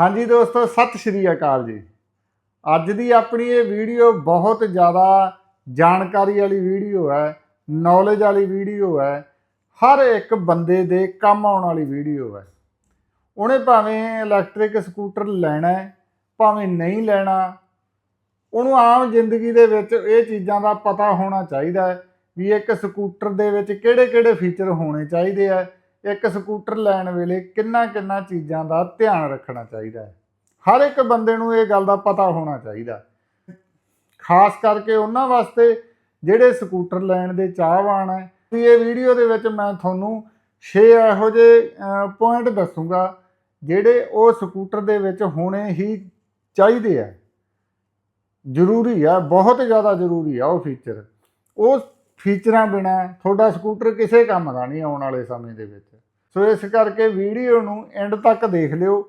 ਹਾਂਜੀ ਦੋਸਤੋ, ਸਤਿ ਸ਼੍ਰੀ ਅਕਾਲ ਜੀ। ਅੱਜ ਦੀ ਆਪਣੀ ਇਹ ਵੀਡੀਓ ਬਹੁਤ ਜ਼ਿਆਦਾ ਜਾਣਕਾਰੀ ਵਾਲੀ ਵੀਡੀਓ ਹੈ ਨੌਲੇਜ ਵਾਲੀ ਵੀਡੀਓ ਹੈ, ਹਰ ਇੱਕ ਬੰਦੇ ਦੇ ਕੰਮ ਆਉਣ ਵਾਲੀ ਵੀਡੀਓ ਹੈ। ਉਹਨੇ ਭਾਵੇਂ ਇਲੈਕਟ੍ਰਿਕ ਸਕੂਟਰ ਲੈਣਾ ਹੈ, ਭਾਵੇਂ ਨਹੀਂ ਲੈਣਾ, ਉਹਨੂੰ ਆਮ ਜ਼ਿੰਦਗੀ ਦੇ ਵਿੱਚ ਇਹ ਚੀਜ਼ਾਂ ਦਾ ਪਤਾ ਹੋਣਾ ਚਾਹੀਦਾ ਹੈ ਵੀ ਇੱਕ ਸਕੂਟਰ ਦੇ ਵਿੱਚ ਕਿਹੜੇ-ਕਿਹੜੇ ਫੀਚਰ ਹੋਣੇ ਚਾਹੀਦੇ ਆ ਇੱਕ ਸਕੂਟਰ ਲੈਣ ਵੇਲੇ ਕਿੰਨਾ ਕਿੰਨਾ ਚੀਜ਼ਾਂ ਦਾ ਧਿਆਨ ਰੱਖਣਾ ਚਾਹੀਦਾ ਹੈ। ਹਰ ਇੱਕ ਬੰਦੇ ਨੂੰ ਇਹ ਗੱਲ ਦਾ ਪਤਾ ਹੋਣਾ ਚਾਹੀਦਾ। ਖਾਸ ਕਰਕੇ ਉਹਨਾਂ ਵਾਸਤੇ ਜਿਹੜੇ ਸਕੂਟਰ ਲੈਣ ਦੇ ਚਾਹਵਾਨ ਹੈ। ਵੀ ਇਹ ਵੀਡੀਓ ਦੇ ਵਿੱਚ ਮੈਂ ਤੁਹਾਨੂੰ 6 ਇਹੋ ਜਿਹੇ ਪੁਆਇੰਟ ਦੱਸੂਗਾ, ਜਿਹੜੇ ਉਹ ਸਕੂਟਰ ਦੇ ਵਿੱਚ ਹੋਣੇ ਹੀ ਚਾਹੀਦੇ ਆ। ਜ਼ਰੂਰੀ ਆ, ਬਹੁਤ ਜ਼ਿਆਦਾ ਜ਼ਰੂਰੀ ਆ ਉਹ ਫੀਚਰ ਉਹ ਫੀਚਰਾਂ ਬਿਨਾ ਤੁਹਾਡਾ ਸਕੂਟਰ ਕਿਸੇ ਕੰਮ ਦਾ ਨਹੀਂ ਆਉਣ ਵਾਲੇ ਸਮੇਂ ਦੇ ਵਿੱਚ। ਸੋ ਇਸ ਕਰਕੇ ਵੀਡੀਓ ਨੂੰ ਐਂਡ ਤੱਕ ਦੇਖ ਲਿਓ,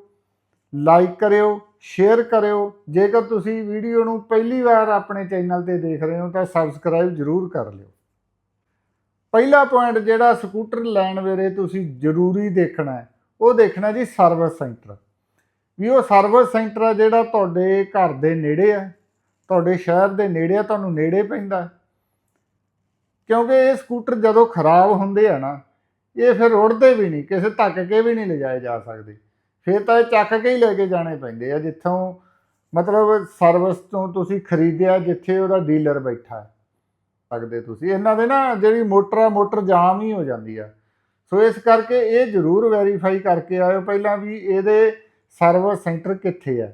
ਲਾਈਕ ਕਰਿਓ, ਸ਼ੇਅਰ ਕਰਿਓ। ਜੇਕਰ ਤੁਸੀਂ ਵੀਡੀਓ ਨੂੰ ਪਹਿਲੀ ਵਾਰ ਆਪਣੇ ਚੈਨਲ ਤੇ ਦੇਖ ਰਹੇ ਹੋ ਤਾਂ ਸਬਸਕ੍ਰਾਈਬ ਜ਼ਰੂਰ ਕਰ ਲਿਓ। ਪਹਿਲਾ ਪੁਆਇੰਟ ਜਿਹੜਾ ਸਕੂਟਰ ਲੈਣ ਵੇਲੇ ਤੁਸੀਂ ਜ਼ਰੂਰੀ ਦੇਖਣਾ ਹੈ, ਉਹ ਦੇਖਣਾ ਜੀ ਸਰਵਿਸ ਸੈਂਟਰ ਵੀ ਉਹ ਸਰਵਿਸ ਸੈਂਟਰ ਆ ਜਿਹੜਾ ਤੁਹਾਡੇ ਘਰ ਦੇ ਨੇੜੇ ਆ, ਤੁਹਾਡੇ ਸ਼ਹਿਰ ਦੇ ਨੇੜੇ ਆ, ਤੁਹਾਨੂੰ ਨੇੜੇ ਪੈਂਦਾ। ਕਿਉਂਕਿ ਇਹ ਸਕੂਟਰ ਜਦੋਂ ਖਰਾਬ ਹੁੰਦੇ ਆ ਨਾ, ਇਹ ਫਿਰ ਰੁੜਦੇ ਵੀ ਨਹੀਂ, ਕਿਸੇ ਧੱਕ ਕੇ ਵੀ ਨਹੀਂ ਲਿਜਾਏ ਜਾ ਸਕਦੇ। ਫਿਰ ਤਾਂ ਇਹ ਚੱਕ ਕੇ ਹੀ ਲੈ ਕੇ ਜਾਣੇ ਪੈਂਦੇ ਆ, ਜਿੱਥੋਂ ਮਤਲਬ ਸਰਵਿਸ ਤੋਂ ਤੁਸੀਂ ਖਰੀਦਿਆ, ਜਿੱਥੇ ਉਹਦਾ ਡੀਲਰ ਬੈਠਾ ਹੈ। ਸਕਦੇ ਤੁਸੀਂ। ਇਹਨਾਂ ਦੇ ਨਾ ਜਿਹੜੀ ਮੋਟਰ ਆ, ਮੋਟਰ ਜਾਮ ਹੀ ਹੋ ਜਾਂਦੀ ਆ। ਸੋ ਇਸ ਕਰਕੇ ਇਹ ਜ਼ਰੂਰ ਵੈਰੀਫਾਈ ਕਰਕੇ ਆਇਓ ਪਹਿਲਾਂ ਵੀ ਇਹਦੇ ਸਰਵਿਸ ਸੈਂਟਰ ਕਿੱਥੇ ਆ।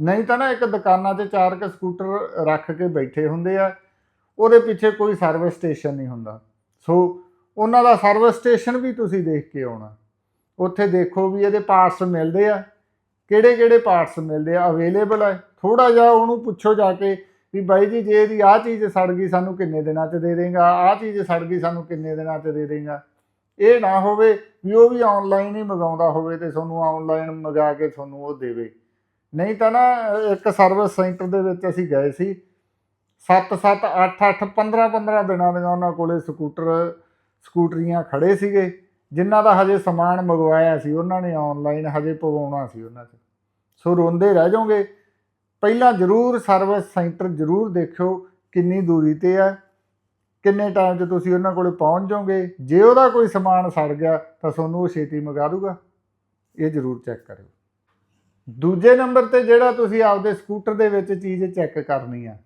ਨਹੀਂ ਤਾਂ ਨਾ ਇੱਕ ਦੁਕਾਨਾਂ ਤੇ ਚਾਰ ਕ ਸਕੂਟਰ ਰੱਖ ਕੇ ਬੈਠੇ ਹੁੰਦੇ ਆ। ਉਹਦੇ ਪਿੱਛੇ ਕੋਈ ਸਰਵਿਸ ਸਟੇਸ਼ਨ ਨਹੀਂ ਹੁੰਦਾ। ਸੋ ਉਹਨਾਂ ਦਾ ਸਰਵਿਸ ਸਟੇਸ਼ਨ ਵੀ ਤੁਸੀਂ ਦੇਖ ਕੇ ਆਉਣਾ। ਉੱਥੇ ਦੇਖੋ ਵੀ ਇਹਦੇ ਪਾਰਟਸ ਮਿਲਦੇ ਆ। ਕਿਹੜੇ ਕਿਹੜੇ ਪਾਰਟਸ ਮਿਲਦੇ ਆ? ਅਵੇਲੇਬਲ ਹੈ ਥੋੜਾ ਜਿਹਾ ਉਹਨੂੰ ਪੁੱਛੋ ਜਾ ਕੇ ਵੀ ਬਾਈ ਜੀ, ਜੇ ਇਹਦੀ ਆਹ ਚੀਜ਼ ਸੜ ਗਈ ਸਾਨੂੰ ਕਿੰਨੇ ਦਿਨਾਂ 'ਚ ਦੇ ਦੇਗਾ? ਆਹ ਚੀਜ਼ ਸੜ ਗਈ ਸਾਨੂੰ ਕਿੰਨੇ ਦਿਨਾਂ 'ਚ ਦੇ ਦੇਗਾ? ਇਹ ਨਾ ਹੋਵੇ ਵੀ ਉਹ ਵੀ ਆਨਲਾਈਨ ਹੀ ਮੰਗਾਉਂਦਾ ਹੋਵੇ ਤੇ ਤੁਹਾਨੂੰ ਆਨਲਾਈਨ ਮੰਗਾ ਕੇ ਤੁਹਾਨੂੰ ਉਹ ਦੇਵੇ। ਨਹੀਂ ਤਾਂ ਨਾ ਇੱਕ ਸਰਵਿਸ ਸੈਂਟਰ ਦੇ ਵਿੱਚ ਅਸੀਂ ਗਏ ਸੀ। 7 7 8 8 15 15 ਦਿਨਾਂ ਦੀਆਂ ਉਹਨਾਂ ਕੋਲੇ ਸਕੂਟਰ, ਸਕੂਟਰੀਆਂ ਖੜੇ ਸੀਗੇ, ਜਿਨ੍ਹਾਂ ਦਾ ਹਜੇ ਸਮਾਨ ਮੰਗਵਾਇਆ ਸੀ, ਉਹਨਾਂ ਨੇ ਆਨਲਾਈਨ ਹਜੇ ਪਵਾਉਣਾ ਸੀ ਉਹਨਾਂ 'ਚ। ਸੋ ਰੋਂਦੇ ਰਹਿ ਜਾਓਗੇ। ਪਹਿਲਾਂ ਜ਼ਰੂਰ ਸਰਵਿਸ ਸੈਂਟਰ ਜ਼ਰੂਰ ਦੇਖਿਓ ਕਿੰਨੀ ਦੂਰੀ ਤੇ ਹੈ ਕਿੰਨੇ ਟਾਈਮ 'ਚ ਤੁਸੀਂ ਉਹਨਾਂ ਕੋਲੇ ਪਹੁੰਚ ਜਾਓਗੇ। ਜੇ ਉਹਦਾ ਕੋਈ ਸਮਾਨ ਸੜ ਗਿਆ, ਤਾਂ ਤੁਹਾਨੂੰ ਉਹ ਛੇਤੀ ਮੰਗਾ ਦੂਗਾ। ਇਹ ਜ਼ਰੂਰ ਚੈੱਕ ਕਰਿਓ। ਦੂਜੇ ਨੰਬਰ ਤੇ ਜਿਹੜਾ ਤੁਸੀਂ ਆਪਦੇ ਸਕੂਟਰ ਦੇ ਵਿੱਚ ਚੀਜ਼ ਚੈੱਕ ਕਰਨੀ ਆ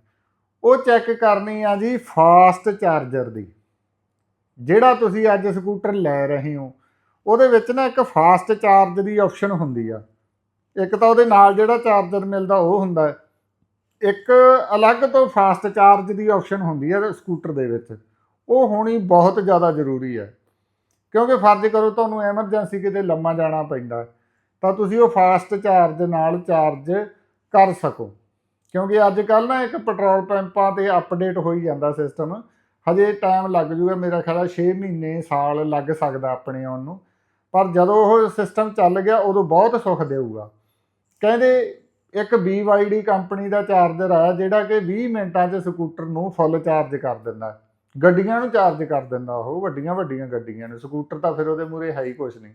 ਉਹ ਚੈੱਕ ਕਰਨੀ ਆ ਜੀ ਫਾਸਟ ਚਾਰਜਰ ਦੀ। ਜਿਹੜਾ ਤੁਸੀਂ ਅੱਜ ਸਕੂਟਰ ਲੈ ਰਹੇ ਹੋ, ਉਹਦੇ ਵਿੱਚ ਨਾ ਇੱਕ ਫਾਸਟ ਚਾਰਜ ਦੀ ਆਪਸ਼ਨ ਹੁੰਦੀ ਆ। ਇੱਕ ਤਾਂ ਉਹਦੇ ਨਾਲ ਜਿਹੜਾ ਚਾਰਜਰ ਮਿਲਦਾ ਉਹ ਹੁੰਦਾ ਇੱਕ ਅਲੱਗ ਤੋਂ ਫਾਸਟ ਚਾਰਜ ਦੀ ਆਪਸ਼ਨ ਹੁੰਦੀ ਹੈ ਸਕੂਟਰ ਦੇ ਵਿੱਚ। ਉਹ ਹੋਣੀ ਬਹੁਤ ਜ਼ਿਆਦਾ ਜ਼ਰੂਰੀ ਹੈ ਕਿਉਂਕਿ ਫਰਜ਼ ਕਰੋ ਤੁਹਾਨੂੰ ਐਮਰਜੈਂਸੀ ਕਿਤੇ ਲੰਮਾ ਜਾਣਾ ਪੈਂਦਾ ਤਾਂ ਤੁਸੀਂ ਉਹ ਫਾਸਟ ਚਾਰਜ ਨਾਲ ਚਾਰਜ ਕਰ ਸਕੋ। ਕਿਉਂਕਿ ਅੱਜ ਕੱਲ ਨਾ ਇੱਕ ਪੈਟਰੋਲ ਪੰਪਾਂ ਤੇ ਅਪਡੇਟ ਹੋਈ ਜਾਂਦਾ ਸਿਸਟਮ ਹਜੇ ਟਾਈਮ ਲੱਗ ਜੂਗਾ, ਮੇਰਾ ਖਿਆਲ ਹੈ 6 ਮਹੀਨੇ, ਸਾਲ ਲੱਗ ਸਕਦਾ ਆਪਣੇ ਆਉਣ ਨੂੰ। ਪਰ ਜਦੋਂ ਉਹ ਸਿਸਟਮ ਚੱਲ ਗਿਆ, ਉਦੋਂ ਬਹੁਤ ਸੁੱਖ ਦੇਊਗਾ। ਕਹਿੰਦੇ ਇੱਕ BYD ਕੰਪਨੀ ਦਾ ਚਾਰਜਰ ਆ ਜਿਹੜਾ ਕਿ 20 ਮਿੰਟਾਂ 'ਚ ਸਕੂਟਰ ਨੂੰ ਫੁੱਲ ਚਾਰਜ ਕਰ ਦਿੰਦਾ। ਗੱਡੀਆਂ ਨੂੰ ਚਾਰਜ ਕਰ ਦਿੰਦਾ ਉਹ, ਵੱਡੀਆਂ ਵੱਡੀਆਂ ਗੱਡੀਆਂ ਨੂੰ। ਸਕੂਟਰ ਤਾਂ ਫਿਰ ਉਹਦੇ ਮੂਰੇ ਹੈ ਹੀ ਕੁਝ ਨਹੀਂ।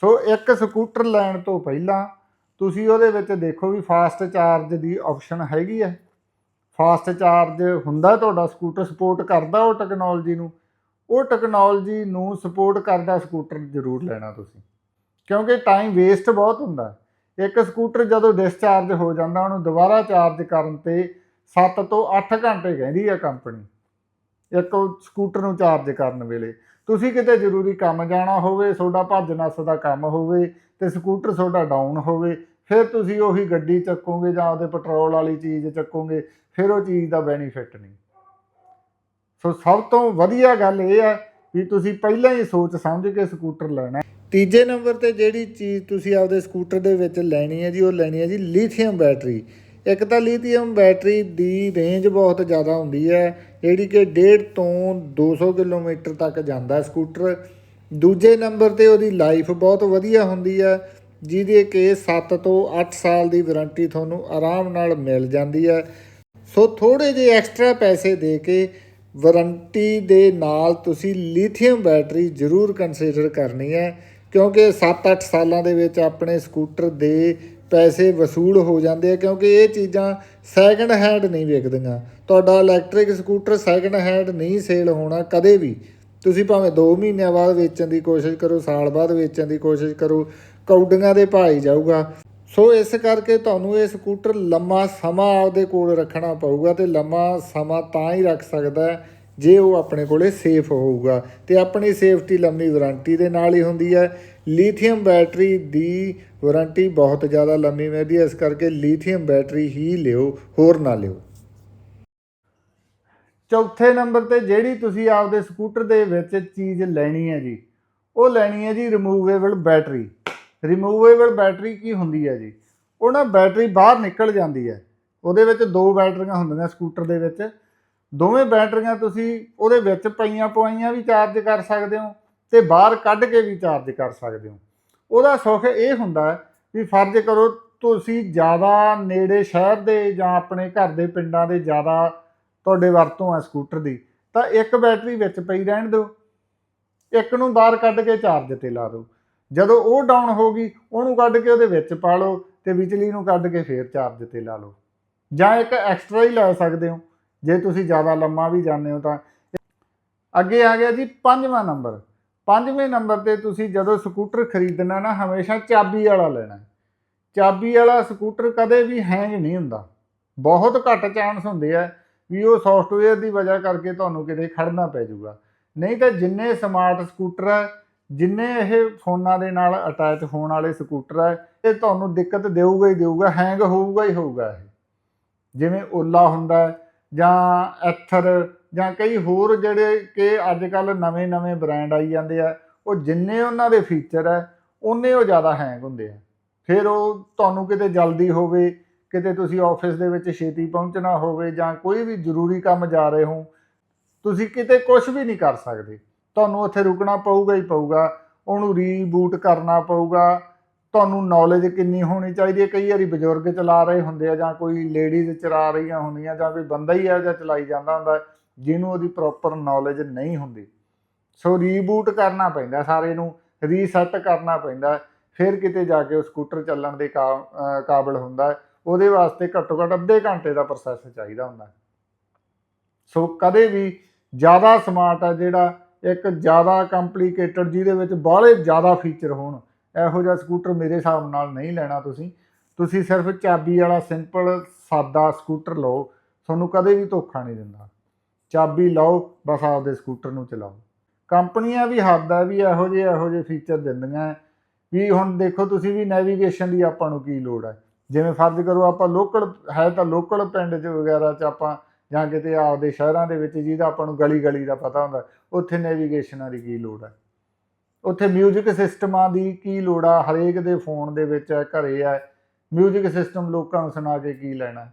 ਸੋ ਇੱਕ ਸਕੂਟਰ ਲੈਣ ਤੋਂ ਪਹਿਲਾਂ ਤੁਸੀਂ ਉਹਦੇ ਵਿੱਚ ਦੇਖੋ ਵੀ ਫਾਸਟ ਚਾਰਜ ਦੀ ਆਪਸ਼ਨ ਹੈਗੀ ਹੈ ਫਾਸਟ ਚਾਰਜ ਹੁੰਦਾ ਤੁਹਾਡਾ ਸਕੂਟਰ ਸਪੋਰਟ ਕਰਦਾ ਉਹ ਟੈਕਨੋਲੋਜੀ ਨੂੰ। ਉਹ ਟੈਕਨੋਲੋਜੀ ਨੂੰ ਸਪੋਰਟ ਕਰਦਾ ਸਕੂਟਰ ਜ਼ਰੂਰ ਲੈਣਾ ਤੁਸੀਂ। ਕਿਉਂਕਿ ਟਾਈਮ ਵੇਸਟ ਬਹੁਤ ਹੁੰਦਾ। ਇੱਕ ਸਕੂਟਰ ਜਦੋਂ ਡਿਸਚਾਰਜ ਹੋ ਜਾਂਦਾ, ਉਹਨੂੰ ਦੁਬਾਰਾ ਚਾਰਜ ਕਰਨ ਤੇ 7 ਤੋਂ 8 ਘੰਟੇ ਕਹਿੰਦੀ ਹੈ ਕੰਪਨੀ ਇੱਕ ਸਕੂਟਰ ਨੂੰ ਚਾਰਜ ਕਰਨ ਵੇਲੇ। ਤੁਸੀਂ ਕਿਤੇ ਜ਼ਰੂਰੀ ਕੰਮ ਜਾਣਾ ਹੋਵੇ ਤੁਹਾਡਾ ਭੱਜ ਨੱਸ ਦਾ ਕੰਮ ਹੋਵੇ ਤੇ ਸਕੂਟਰ ਤੁਹਾਡਾ ਡਾਊਨ ਹੋਵੇ ਫਿਰ ਤੁਸੀਂ ਉਹੀ ਗੱਡੀ ਚੱਕੋਗੇ ਜਾਂ ਉਹਦੇ ਪੈਟਰੋਲ ਵਾਲੀ ਚੀਜ਼ ਚੱਕੋਗੇ, ਫਿਰ ਉਹ ਚੀਜ਼ ਦਾ ਬੈਨੀਫਿਟ ਨਹੀਂ। ਸੋ ਸਭ ਤੋਂ ਵਧੀਆ ਗੱਲ ਇਹ ਹੈ ਵੀ ਤੁਸੀਂ ਪਹਿਲਾਂ ਹੀ ਸੋਚ ਸਮਝ ਕੇ ਸਕੂਟਰ ਲੈਣਾ ਤੀਜੇ ਨੰਬਰ ਤੇ ਜਿਹੜੀ ਚੀਜ਼ ਤੁਸੀਂ ਆਪਦੇ ਸਕੂਟਰ ਦੇ ਵਿੱਚ ਲੈਣੀ ਹੈ ਜੀ, ਉਹ ਲੈਣੀ ਹੈ ਜੀ ਲਿਥੀਅਮ ਬੈਟਰੀ ਇੱਕ ਤਾਂ ਲਿਥੀਅਮ ਬੈਟਰੀ ਦੀ ਰੇਂਜ ਬਹੁਤ ਜ਼ਿਆਦਾ ਹੁੰਦੀ ਹੈ, ਜਿਹੜੀ ਕਿ 1.5 ਤੋਂ 200 ਕਿਲੋਮੀਟਰ ਤੱਕ ਜਾਂਦਾ ਸਕੂਟਰ। ਦੂਜੇ ਨੰਬਰ ਤੇ ਉਹਦੀ ਲਾਈਫ ਬਹੁਤ ਵਧੀਆ ਹੁੰਦੀ ਹੈ ਜਿਹਦੇ ਕਿ 7 ਤੋਂ 8 ਸਾਲ ਦੀ ਵਾਰੰਟੀ ਤੁਹਾਨੂੰ ਆਰਾਮ ਨਾਲ ਮਿਲ ਜਾਂਦੀ ਹੈ। ਸੋ ਥੋੜੇ ਜਿਹੇ ਐਕਸਟਰਾ ਪੈਸੇ ਦੇ ਕੇ ਵਾਰੰਟੀ ਦੇ ਨਾਲ ਤੁਸੀਂ ਲਿਥੀਅਮ ਬੈਟਰੀ ਜ਼ਰੂਰ ਕੰਸੀਡਰ ਕਰਨੀ ਹੈ, ਕਿਉਂਕਿ 7-8 ਸਾਲਾਂ ਦੇ ਵਿੱਚ ਆਪਣੇ ਸਕੂਟਰ ਦੇ ਪੈਸੇ ਵਸੂਲ ਹੋ ਜਾਂਦੇ ਆ, ਕਿਉਂਕਿ ਇਹ ਚੀਜ਼ਾਂ ਸੈਕੰਡ ਹੈਂਡ ਨਹੀਂ ਵਿਕਦੀਆਂ। ਤੁਹਾਡਾ ਇਲੈਕਟ੍ਰਿਕ ਸਕੂਟਰ ਸੈਕੰਡ ਹੈਂਡ ਨਹੀਂ ਸੇਲ ਹੋਣਾ ਕਦੇ ਵੀ। ਤੁਸੀਂ ਭਾਵੇਂ 2 ਮਹੀਨਿਆਂ ਬਾਅਦ ਵੇਚਣ ਦੀ ਕੋਸ਼ਿਸ਼ ਕਰੋ, ਸਾਲ ਬਾਅਦ ਵੇਚਣ ਦੀ ਕੋਸ਼ਿਸ਼ ਕਰੋ ਕੌਡੀਆਂ ਦੇ ਭਾਅ ਹੀ ਜਾਊਗਾ। ਸੋ ਇਸ ਕਰਕੇ ਤੁਹਾਨੂੰ ਇਹ ਸਕੂਟਰ ਲੰਮਾ ਸਮਾਂ ਆਪਦੇ ਕੋਲ ਰੱਖਣਾ ਪਊਗਾ ਤੇ ਲੰਮਾ ਸਮਾਂ ਤਾਂ ਹੀ ਰੱਖ ਸਕਦਾ ਹੈ ਜੇ ਉਹ ਆਪਣੇ ਕੋਲੇ ਸੇਫ ਹੋਊਗਾ ਤੇ ਆਪਣੀ ਸੇਫਟੀ ਲੰਮੀ ਵਾਰੰਟੀ ਦੇ ਨਾਲ ਹੀ ਹੁੰਦੀ ਹੈ। ਲੀਥੀਅਮ ਬੈਟਰੀ ਦੀ ਵਾਰੰਟੀ ਬਹੁਤ ਜ਼ਿਆਦਾ ਲੰਮੀ ਮਿਲਦੀ ਹੈ, ਇਸ ਕਰਕੇ ਲੀਥੀਅਮ ਬੈਟਰੀ ਹੀ ਲਿਓ, ਹੋਰ ਨਾ ਲਿਓ। ਚੌਥੇ ਨੰਬਰ ਤੇ ਜਿਹੜੀ ਤੁਸੀਂ ਆਪਦੇ ਸਕੂਟਰ ਦੇ ਵਿੱਚ ਚੀਜ਼ ਲੈਣੀ ਹੈ ਜੀ, ਉਹ ਲੈਣੀ ਹੈ ਜੀ ਰਿਮੂਵੇਬਲ ਬੈਟਰੀ ਰਿਮੂਵੇਬਲ ਬੈਟਰੀ ਕੀ ਹੁੰਦੀ ਹੈ ਜੀ? ਉਹ ਨਾ ਬੈਟਰੀ ਬਾਹਰ ਨਿਕਲ ਜਾਂਦੀ ਹੈ। ਉਹਦੇ ਵਿੱਚ ਦੋ ਬੈਟਰੀਆਂ ਹੁੰਦੀਆਂ ਸਕੂਟਰ ਦੇ ਵਿੱਚ। ਦੋਵੇਂ ਬੈਟਰੀਆਂ ਤੁਸੀਂ ਉਹਦੇ ਵਿੱਚ ਪਈਆਂ ਪਵਾਈਆਂ ਵੀ ਚਾਰਜ ਕਰ ਸਕਦੇ ਹੋ ਤੇ ਬਾਹਰ ਕੱਢ ਕੇ ਵੀ ਚਾਰਜ ਕਰ ਸਕਦੇ ਹੋ। ਉਹਦਾ ਸੁੱਖ ਇਹ ਹੁੰਦਾ ਵੀ ਫਰਜ਼ ਕਰੋ ਤੁਸੀਂ ਜ਼ਿਆਦਾ ਨੇੜੇ ਸ਼ਹਿਰ ਦੇ ਜਾਂ ਆਪਣੇ ਘਰ ਦੇ ਪਿੰਡਾਂ ਦੇ ਜ਼ਿਆਦਾ ਤੁਹਾਡੇ ਵਰਤੋਂ ਆ ਸਕੂਟਰ ਦੀ, ਤਾਂ ਇੱਕ ਬੈਟਰੀ ਵਿੱਚ ਪਈ ਰਹਿਣ ਦਿਓ। ਇੱਕ ਨੂੰ ਬਾਹਰ ਕੱਢ ਕੇ ਚਾਰਜ ਤੇ ਲਾ ਦਿਓ। ਜਦੋਂ ਉਹ ਡਾਊਨ ਹੋ ਗਈ, ਉਹਨੂੰ ਕੱਢ ਕੇ ਉਹਦੇ ਵਿੱਚ ਪਾ ਲਓ ਤੇ ਵਿਚਲੀ ਨੂੰ ਕੱਢ ਕੇ ਫੇਰ ਚਾਰਜ ਤੇ ਲਾ ਲਓ। ਜਾਂ ਇੱਕ ਐਕਸਟਰਾ ਹੀ ਲੈ ਸਕਦੇ ਹੋ। ਜੇ ਤੁਸੀਂ ਜ਼ਿਆਦਾ ਲੰਮਾ ਵੀ ਜਾਂਦੇ ਹੋ ਤਾਂ। ਅੱਗੇ ਆ ਗਿਆ ਜੀ ਪੰਜਵਾਂ ਨੰਬਰ ਪੰਜਵੇਂ ਨੰਬਰ ਤੇ ਤੁਸੀਂ ਜਦੋਂ ਸਕੂਟਰ ਖਰੀਦਣਾ ਨਾ, ਹਮੇਸ਼ਾ ਚਾਬੀ ਵਾਲਾ ਲੈਣਾ। ਚਾਬੀ ਵਾਲਾ ਸਕੂਟਰ ਕਦੇ ਵੀ ਹੈਂਗ ਨਹੀਂ ਹੁੰਦਾ। ਬਹੁਤ ਘੱਟ ਚਾਂਸ ਹੁੰਦੇ ਆ ਵੀ ਉਹ ਸੌਫਟਵੇਅਰ ਦੀ ਵਜ੍ਹਾ ਕਰਕੇ ਤੁਹਾਨੂੰ ਕਿਤੇ ਖੜਨਾ ਪੈ ਜਾਊਗਾ। ਨਹੀਂ ਤਾਂ ਜਿੰਨੇ ਸਮਾਰਟ ਸਕੂਟਰ ਹੈ ਜਿੰਨੇ ਇਹ ਫੋਨਾਂ ਦੇ ਨਾਲ ਅਟੈਚ ਹੋਣ ਵਾਲੇ ਸਕੂਟਰ ਹੈ ਇਹ ਤੁਹਾਨੂੰ ਦਿੱਕਤ ਦੇਊਗਾ ਹੀ ਦੇਊਗਾ ਹੈਂਗ ਹੋਊਗਾ ਹੀ ਹੋਊਗਾ ਇਹ। ਜਿਵੇਂ ਓਲਾ ਹੁੰਦਾ ਜਾਂ ਐਥਰ, ਜਾਂ ਕਈ ਹੋਰ ਜਿਹੜੇ ਕਿ ਅੱਜ ਕੱਲ ਨਵੇਂ ਨਵੇਂ ਬ੍ਰਾਂਡ ਆਈ ਜਾਂਦੇ ਆ, ਉਹ ਜਿੰਨੇ ਉਹਨਾਂ ਦੇ ਫੀਚਰ ਹੈ ਉਹਨੇ ਉਹ ਜ਼ਿਆਦਾ ਹੈਂਗ ਹੁੰਦੇ ਆ। ਫਿਰ ਉਹ ਤੁਹਾਨੂੰ ਕਿਤੇ ਜਲਦੀ ਹੋਵੇ, ਕਿਤੇ ਤੁਸੀਂ ਆਫਿਸ ਦੇ ਵਿੱਚ ਛੇਤੀ ਪਹੁੰਚਣਾ ਹੋਵੇ, ਜਾਂ ਕੋਈ ਵੀ ਜ਼ਰੂਰੀ ਕੰਮ ਜਾ ਰਹੇ ਹੋ ਤੁਸੀਂ ਕਿਤੇ ਕੁਝ ਵੀ ਨਹੀਂ ਕਰ ਸਕਦੇ। ਤੁਹਾਨੂੰ ਉੱਥੇ ਰੁਕਣਾ ਪਊਗਾ ਹੀ ਪਊਗਾ, ਉਹਨੂੰ ਰੀਬੂਟ ਕਰਨਾ ਪਊਗਾ, ਤੁਹਾਨੂੰ ਨੌਲੇਜ ਕਿੰਨੀ ਹੋਣੀ ਚਾਹੀਦੀ ਹੈ? ਕਈ ਵਾਰੀ ਬਜ਼ੁਰਗ ਚਲਾ ਰਹੇ ਹੁੰਦੇ ਆ ਜਾਂ ਕੋਈ ਲੇਡੀਜ਼ ਚਲਾ ਰਹੀਆਂ ਹੁੰਦੀਆਂ ਜਾਂ ਕੋਈ ਬੰਦਾ ਹੀ ਇਹੋ ਜਿਹਾ ਚਲਾਈ ਜਾਂਦਾ ਹੁੰਦਾ, ਜਿਹਨੂੰ ਉਹਦੀ ਪ੍ਰੋਪਰ ਨੌਲੇਜ ਨਹੀਂ ਹੁੰਦੀ। ਸੋ ਰੀਬੂਟ ਕਰਨਾ ਪੈਂਦਾ ਸਾਰੇ ਨੂੰ ਰੀਸੈਟ ਕਰਨਾ ਪੈਂਦਾ, ਫਿਰ ਕਿਤੇ ਜਾ ਕੇ ਉਹ ਸਕੂਟਰ ਚੱਲਣ ਦੇ ਕਾ- ਅਹ ਹੁੰਦਾ, ਉਹਦੇ ਵਾਸਤੇ ਘੱਟੋ ਘੱਟ ਅੱਧੇ ਘੰਟੇ ਦਾ ਪ੍ਰੋਸੈਸ ਚਾਹੀਦਾ ਹੁੰਦਾ। ਸੋ ਕਦੇ ਵੀ ਜ਼ਿਆਦਾ ਸਮਾਰਟ ਆ ਜਿਹੜਾ ਇੱਕ ਜ਼ਿਆਦਾ ਕੰਪਲਿਕੇਟਡ ਜਿਹਦੇ ਵਿੱਚ ਬਾਹਲੇ ਜ਼ਿਆਦਾ ਫੀਚਰ ਹੋਣ। ਇਹੋ ਜਿਹਾ ਸਕੂਟਰ ਮੇਰੇ ਹਿਸਾਬ ਨਾਲ ਨਹੀਂ ਲੈਣਾ ਤੁਸੀਂ। ਤੁਸੀਂ ਸਿਰਫ ਚਾਬੀ ਵਾਲਾ ਸਿੰਪਲ ਸਾਦਾ ਸਕੂਟਰ ਲਓ। ਤੁਹਾਨੂੰ ਕਦੇ ਵੀ ਧੋਖਾ ਨਹੀਂ ਦਿੰਦਾ। ਚਾਬੀ ਲਓ, ਬਸ ਆਪਦੇ ਸਕੂਟਰ ਨੂੰ ਚਲਾਓ। ਕੰਪਨੀਆਂ ਵੀ ਹੱਦ ਆ, ਵੀ ਇਹੋ ਜਿਹੇ ਇਹੋ ਜਿਹੇ ਫੀਚਰ ਦਿੰਦੀਆਂ। ਵੀ ਹੁਣ ਦੇਖੋ ਤੁਸੀਂ ਵੀ ਨੈਵੀਗੇਸ਼ਨ ਦੀ ਆਪਾਂ ਨੂੰ ਕੀ ਲੋੜ ਹੈ ਜਿਵੇਂ ਫਰਜ਼ ਕਰੋ ਆਪਾਂ ਲੋਕਲ ਹੈ ਤਾਂ ਲੋਕਲ ਪਿੰਡ 'ਚ ਵਗੈਰਾ 'ਚ ਆਪਾਂ ਜਾਂ ਕਿਤੇ ਆਪਦੇ ਸ਼ਹਿਰਾਂ ਦੇ ਵਿੱਚ ਜਿਹਦਾ ਆਪਾਂ ਨੂੰ ਗਲੀ ਗਲੀ ਦਾ ਪਤਾ ਹੁੰਦਾ ਉੱਥੇ ਨੈਵੀਗੇਸ਼ਨਾਂ ਦੀ ਕੀ ਲੋੜ ਹੈ ਉੱਥੇ 뮤직 ਸਿਸਟਮਾਂ ਦੀ ਕੀ ਲੋੜ ਆ ਹਰੇਕ ਦੇ ਫੋਨ ਦੇ ਵਿੱਚ ਹੈ ਘਰੇ ਹੈ 뮤직 ਸਿਸਟਮ ਲੋਕਾਂ ਨੂੰ ਸੁਣਾ ਕੇ ਕੀ ਲੈਣਾ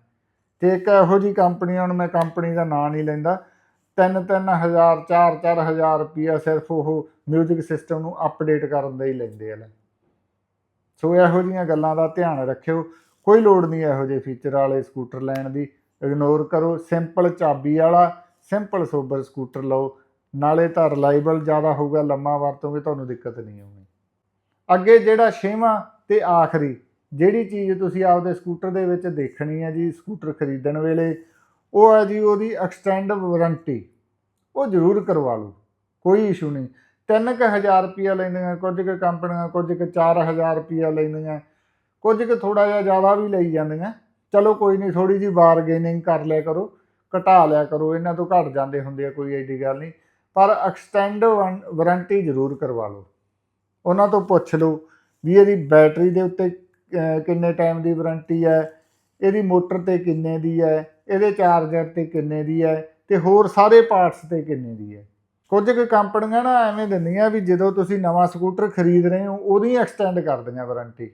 ਤੇ ਇੱਕ ਇਹੋ ਜੀ ਕੰਪਨੀ ਹੁਣ ਮੈਂ ਕੰਪਨੀ ਦਾ ਨਾਂ ਨਹੀਂ ਲੈਂਦਾ ਤਿੰਨ ਤਿੰਨ ਹਜ਼ਾਰ ਚਾਰ ਚਾਰ ਹਜ਼ਾਰ ਰੁਪਈਆ ਸਿਰਫ ਉਹ 뮤직 ਸਿਸਟਮ ਨੂੰ ਅਪਡੇਟ ਕਰਨ ਦਾ ਹੀ ਲੈਂਦੇ ਆ ਲੈ ਸੋ ਇਹੋ ਜੀਆਂ ਗੱਲਾਂ ਦਾ ਧਿਆਨ ਰੱਖਿਓ ਕੋਈ ਲੋੜ ਨਹੀਂ ਇਹੋ ਜਿਹੇ ਫੀਚਰ ਵਾਲੇ ਸਕੂਟਰ ਲੈਣ ਦੀ ਇਗਨੋਰ ਕਰੋ ਸਿੰਪਲ ਚਾਬੀ ਵਾਲਾ ਸਿੰਪਲ ਸੋਬਰ ਸਕੂਟਰ ਲਓ। ਨਾਲੇ ਤਾਂ ਰਿਲਾਈਬਲ ਜ਼ਿਆਦਾ ਹੋਊਗਾ, ਲੰਮਾ ਵਰਤੋਂਗੇ ਤੁਹਾਨੂੰ ਦਿੱਕਤ ਨਹੀਂ ਆਉਣੀ। ਅੱਗੇ ਜਿਹੜਾ ਛੇਵਾਂ ਤੇ ਆਖਰੀ, ਜਿਹੜੀ ਚੀਜ਼ ਤੁਸੀਂ ਆਪਦੇ ਸਕੂਟਰ ਦੇ ਵਿੱਚ ਦੇਖਣੀ ਹੈ ਜੀ, ਸਕੂਟਰ ਖਰੀਦਣ ਵੇਲੇ, ਉਹ ਹੈ ਜੀ ਉਹਦੀ ਐਕਸਟੈਂਡ ਵਾਰੰਟੀ ਉਹ ਜ਼ਰੂਰ ਕਰਵਾ ਲਓ, ਕੋਈ ਇਸ਼ੂ ਨਹੀਂ। ਤਿੰਨ ਕੁ ਹਜ਼ਾਰ ਰੁਪਈਆ ਲੈਂਦੀਆਂ, ਕੁਝ ਕੁ ਕੰਪਨੀਆਂ ਕੁਝ ਕੁ 4000 ਰੁਪਈਆ ਲੈਂਦੀਆਂ, ਕੁਝ ਕੁ ਥੋੜਾ ਜਿਹਾ ਜ਼ਿਆਦਾ ਵੀ ਲਈ ਜਾਂਦੀਆਂ। ਚਲੋ ਕੋਈ ਨਹੀਂ ਥੋੜੀ ਜੀ ਬਾਰਗੇਨਿੰਗ ਕਰ ਲਿਆ ਕਰੋ, ਘਟਾ ਲਿਆ ਕਰੋ, ਇਹਨਾਂ ਤੋਂ ਘਟ ਜਾਂਦੇ ਹੁੰਦੇ ਆ, ਕੋਈ ਐਡੀ ਗੱਲ ਨਹੀਂ। ਪਰ ਐਕਸਟੈਂਡ ਵਾਰੰਟੀ ਜ਼ਰੂਰ ਕਰਵਾ ਲਓ। ਉਹਨਾਂ ਤੋਂ ਪੁੱਛ ਲਓ ਵੀ ਇਹਦੀ ਬੈਟਰੀ ਦੇ ਉੱਤੇ ਕਿੰਨੇ ਟਾਈਮ ਦੀ ਵਾਰੰਟੀ ਹੈ, ਇਹਦੀ ਮੋਟਰ ਤੇ ਕਿੰਨੇ ਦੀ ਹੈ, ਇਹਦੇ ਚਾਰਜਰ ਤੇ ਕਿੰਨੇ ਦੀ ਹੈ, ਤੇ ਹੋਰ ਸਾਰੇ ਪਾਰਟਸ ਤੇ ਕਿੰਨੇ ਦੀ ਹੈ। ਕੁਝ ਕੁ ਕੰਪਨੀਆਂ ਨਾ ਐਵੇਂ ਦਿੰਦੀਆਂ ਵੀ ਜਦੋਂ ਤੁਸੀਂ ਨਵਾਂ ਸਕੂਟਰ ਖਰੀਦ ਰਹੇ ਹੋ, ਉਹਦੀ ਐਕਸਟੈਂਡ ਕਰ ਦਿੰਦੀਆਂ ਵਾਰੰਟੀ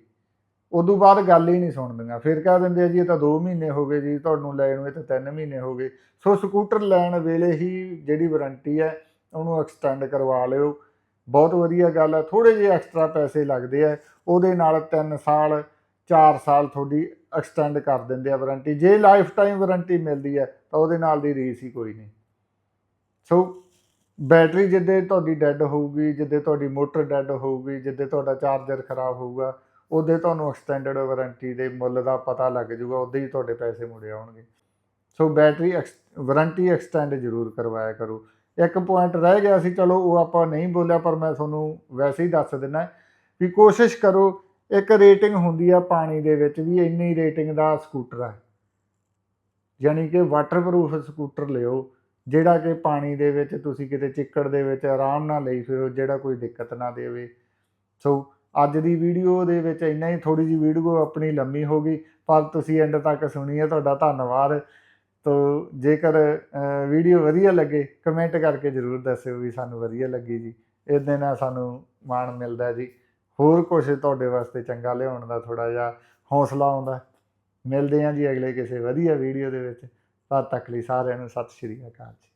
ਉਦੋਂ ਬਾਅਦ ਗੱਲ ਹੀ ਨਹੀਂ ਸੁਣਦੀਆਂ। ਫਿਰ ਕਹਿ ਦਿੰਦੇ ਆ ਜੀ, ਇਹ ਤਾਂ 2 ਮਹੀਨੇ ਹੋ ਗਏ ਜੀ, ਤੁਹਾਨੂੰ ਲੈਣ ਨੂੰ ਇਹ ਤਾਂ 3 ਮਹੀਨੇ ਹੋ ਗਏ। ਸੋ ਸਕੂਟਰ ਲੈਣ ਵੇਲੇ ਹੀ ਜਿਹੜੀ ਵਾਰੰਟੀ ਹੈ, ਉਹਨੂੰ ਐਕਸਟੈਂਡ ਕਰਵਾ ਲਿਓ। ਬਹੁਤ ਵਧੀਆ ਗੱਲ ਹੈ ਥੋੜੇ ਜਿਹੇ ਐਕਸਟਰਾ ਪੈਸੇ ਲੱਗਦੇ ਆ। ਉਹਦੇ ਨਾਲ 3 ਸਾਲ 4 ਸਾਲ ਤੁਹਾਡੀ ਐਕਸਟੈਂਡ ਕਰ ਦਿੰਦੇ ਆ ਵਾਰੰਟੀ। ਜੇ ਲਾਈਫ ਟਾਈਮ ਵਾਰੰਟੀ ਮਿਲਦੀ ਹੈ, ਤਾਂ ਉਹਦੇ ਨਾਲ ਦੀ ਰੀਸ ਹੀ ਕੋਈ ਨਹੀਂ। ਸੋ ਬੈਟਰੀ ਜਿੱਦੇ ਤੁਹਾਡੀ ਡੈੱਡ ਹੋਊਗੀ, ਜਿੱਦੇ ਤੁਹਾਡੀ ਮੋਟਰ ਡੈੱਡ ਹੋਊਗੀ, ਜਿੱਦੇ ਤੁਹਾਡਾ ਚਾਰਜਰ ਖਰਾਬ ਹੋਊਗਾ ਉਹਦੇ ਤੁਹਾਨੂੰ ਐਕਸਟੈਂਡਡ ਵਾਰੰਟੀ ਦੇ ਮੁੱਲ ਦਾ ਪਤਾ ਲੱਗ ਜਾਊਗਾ ਉਦੋਂ ਹੀ ਤੁਹਾਡੇ ਪੈਸੇ ਮੁੜੇ ਆਉਣਗੇ। ਸੋ ਬੈਟਰੀ ਵਾਰੰਟੀ ਐਕਸਟੈਂਡ ਜ਼ਰੂਰ ਕਰਵਾਇਆ ਕਰੋ। ਇੱਕ ਪੁਆਇੰਟ ਰਹਿ ਗਿਆ ਸੀ, ਚਲੋ ਉਹ ਆਪਾਂ ਨਹੀਂ ਬੋਲਿਆ, ਪਰ ਮੈਂ ਤੁਹਾਨੂੰ ਵੈਸੇ ਹੀ ਦੱਸ ਦਿੰਦਾ ਵੀ ਕੋਸ਼ਿਸ਼ ਕਰੋ, ਇੱਕ ਰੇਟਿੰਗ ਹੁੰਦੀ ਆ ਪਾਣੀ ਦੇ ਵਿੱਚ ਵੀ ਇੰਨੀ ਰੇਟਿੰਗ ਦਾ ਸਕੂਟਰ ਹੈ ਯਾਨੀ ਕਿ ਵਾਟਰਪ੍ਰੂਫ ਸਕੂਟਰ ਲਿਓ, ਜਿਹੜਾ ਕਿ ਪਾਣੀ ਦੇ ਵਿੱਚ ਤੁਸੀਂ ਕਿਤੇ ਚਿੱਕੜ ਦੇ ਵਿੱਚ ਆਰਾਮ ਨਾਲ ਲਈ ਫਿਰੋ, ਜਿਹੜਾ ਕੋਈ ਦਿੱਕਤ ਨਾ ਦੇਵੇ। ਸੋ ਅੱਜ ਦੀ ਵੀਡੀਓ ਦੇ ਵਿੱਚ ਇੰਨਾ ਹੀ ਥੋੜੀ ਜੀ ਵੀਡੀਓ ਆਪਣੀ ਲੰਮੀ ਹੋ ਗਈ। ਪਰ ਤੁਸੀਂ ਐਂਡ ਤੱਕ ਸੁਣੀ ਹੈ, ਤੁਹਾਡਾ ਧੰਨਵਾਦ। ਤੋ ਜੇਕਰ ਵੀਡੀਓ ਵਧੀਆ ਲੱਗੇ ਕਮੈਂਟ ਕਰਕੇ ਜਰੂਰ ਦੱਸਿਓ ਵੀ ਸਾਨੂੰ ਵਧੀਆ ਲੱਗੀ ਜੀ। ਇਹਦੇ ਨਾਲ ਸਾਨੂੰ ਮਾਣ ਮਿਲਦਾ ਜੀ। ਹੋਰ ਕੁਝ ਤੁਹਾਡੇ ਵਾਸਤੇ ਚੰਗਾ ਲਿਆਉਣ ਦਾ ਥੋੜਾ ਜਿਹਾ ਹੌਸਲਾ ਆਉਂਦਾ। ਮਿਲਦੇ ਹਾਂ ਜੀ ਅਗਲੇ ਕਿਸੇ ਵਧੀਆ ਵੀਡੀਓ ਦੇ ਵਿੱਚ। ਤਦ ਤੱਕ ਲਈ ਸਾਰਿਆਂ ਨੂੰ ਸਤਿ ਸ਼੍ਰੀ ਅਕਾਲ ਜੀ।